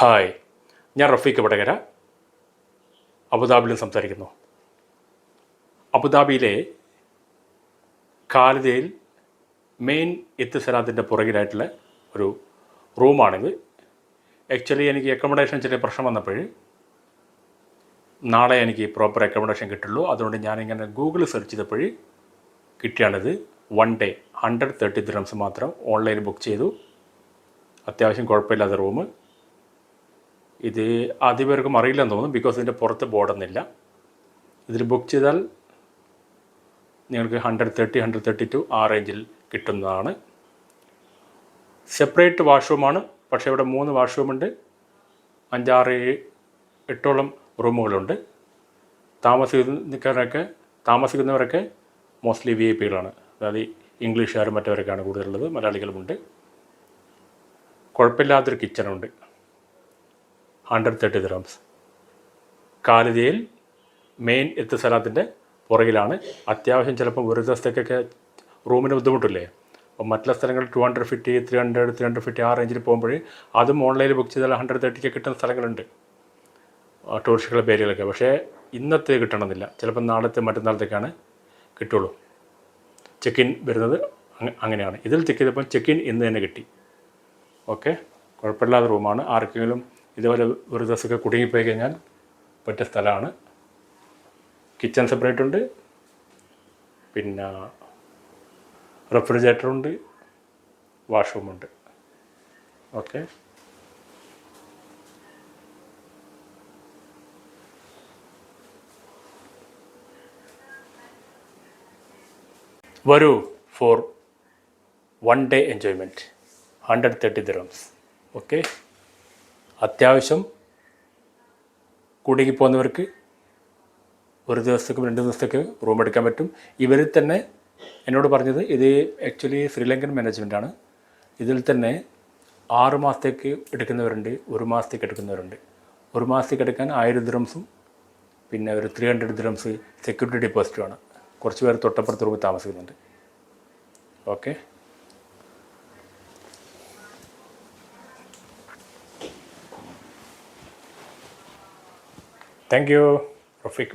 Hi ഞാൻ റഫീഖ് വടകര. അബുദാബിയിൽ സംസാരിക്കുന്നു. അബുദാബിയിലെ കാലിതയിൽ മെയിൻ എത്തിസലാത്തിന്റെ പുറകിലായിട്ടുള്ള ഒരു റൂമാണിത്. ആക്ച്വലി എനിക്ക് അക്കോമഡേഷൻ ചെറിയ പ്രശ്നം വന്നപ്പോൾ നാളെ എനിക്ക് പ്രോപ്പർ അക്കോമഡേഷൻ കിട്ടുള്ളൂ. അതുകൊണ്ട് ഞാനിങ്ങനെ ഗൂഗിൾ സെർച്ച് ചെയ്തപ്പോൾ കിട്ടിയാണിത്. One day hundred thirty dirhams മാത്രം ഓൺലൈനിൽ ബുക്ക് ചെയ്തു. അത്യാവശ്യം കുഴപ്പമില്ലാത്ത റൂം. ഇത് ആദ്യ പേർക്കും അറിയില്ലെന്ന് തോന്നും ബിക്കോസ് ഇതിന്റെ പുറത്ത് ബോർഡൊന്നുമില്ല ഇതിൽ ബുക്ക് ചെയ്താൽ നിങ്ങൾക്ക് hundred thirty hundred thirty to ആ റേഞ്ചിൽ കിട്ടുന്നതാണ്. സെപ്പറേറ്റ് വാഷ്റൂമാണ് പക്ഷേ ഇവിടെ മൂന്ന് വാഷ്റൂമുണ്ട് അഞ്ചാറ് എട്ടോളം റൂമുകളുണ്ട്. താമസിക്കുന്നവരൊക്കെ താമസിക്കുന്നവരൊക്കെ മോസ്റ്റ്ലി വി ഐ പികളാണ് അതായത് ഇംഗ്ലീഷുകാരും മറ്റവരൊക്കെയാണ് കൂടുതലുള്ളത് മലയാളികളുമുണ്ട്. കുഴപ്പമില്ലാത്തൊരു കിച്ചണുണ്ട് ഹൺഡ്രഡ് തേർട്ടി ദിറാംസ് കാലിതയിൽ മെയിൻ എത്തുസ്ഥലത്തിന്റെ പുറകിലാണ്. അത്യാവശ്യം ചിലപ്പോൾ ഒരു ദിവസത്തേക്കൊക്കെ റൂമിന് ബുദ്ധിമുട്ടില്ലേ? അപ്പോൾ മറ്റുള്ള സ്ഥലങ്ങളിൽ two hundred fifty three hundred three hundred fifty ആ റേഞ്ചിൽ പോകുമ്പോൾ അതും ഓൺലൈനിൽ ബുക്ക് ചെയ്താൽ ഹൺഡ്രഡ് തേർട്ടിക്ക് കിട്ടുന്ന സ്ഥലങ്ങളുണ്ട്. ടൂറിസ്റ്റുകളുടെ പേരുകളൊക്കെ. പക്ഷേ ഇന്നത്തെ കിട്ടണമെന്നില്ല. ചിലപ്പോൾ നാളത്തെ മറ്റന്നാളത്തേക്കാണ് കിട്ടുള്ളൂ. ചെക്ക് ഇൻ വരുന്നത് അങ്ങ- അങ്ങനെയാണ്. ഇതിൽ ചെക്ക് ചെയ്തപ്പോൾ ചെക്ക് ഇൻ ഇന്ന് തന്നെ കിട്ടി. ഓക്കെ? കുഴപ്പമില്ലാത്ത റൂമാണ്. ആർക്കെങ്കിലും ഇതുപോലെ ഒരു ദിവസമൊക്കെ കുടുങ്ങിപ്പോയി കഴിഞ്ഞാൽ പറ്റിയ സ്ഥലമാണ്. കിച്ചൺ സെപ്പറേറ്റ് ഉണ്ട്. പിന്നെ റെഫ്രിജറേറ്റർ ഉണ്ട്. വാഷ്റൂമുണ്ട് ഓക്കെ വരൂ for one day enjoyment hundred thirty dirhams okay അത്യാവശ്യം കുടുങ്ങിപ്പോകുന്നവർക്ക് ഒരു ദിവസത്തേക്കും രണ്ട് ദിവസത്തേക്ക് റൂം എടുക്കാൻ പറ്റും. ഇവരിൽ തന്നെ എന്നോട് പറഞ്ഞത് ഇത് ആക്ച്വലി ശ്രീലങ്കൻ മാനേജ്മെന്റാണ് ഇതിൽ തന്നെ ആറ് മാസത്തേക്ക് എടുക്കുന്നവരുണ്ട് ഒരു മാസത്തേക്ക് എടുക്കുന്നവരുണ്ട്. ഒരു മാസത്തേക്ക് എടുക്കാൻ ആയിരം ദിറംസും പിന്നെ ഒരു ത്രീ ഹൺഡ്രഡ് ദിറംസ് സെക്യൂരിറ്റി ഡെപ്പോസിറ്റുമാണ് കുറച്ച് പേർ തൊട്ടപ്പുറത്ത് റൂമിൽ താമസിക്കുന്നുണ്ട്. Okay Thank you, Rafiq.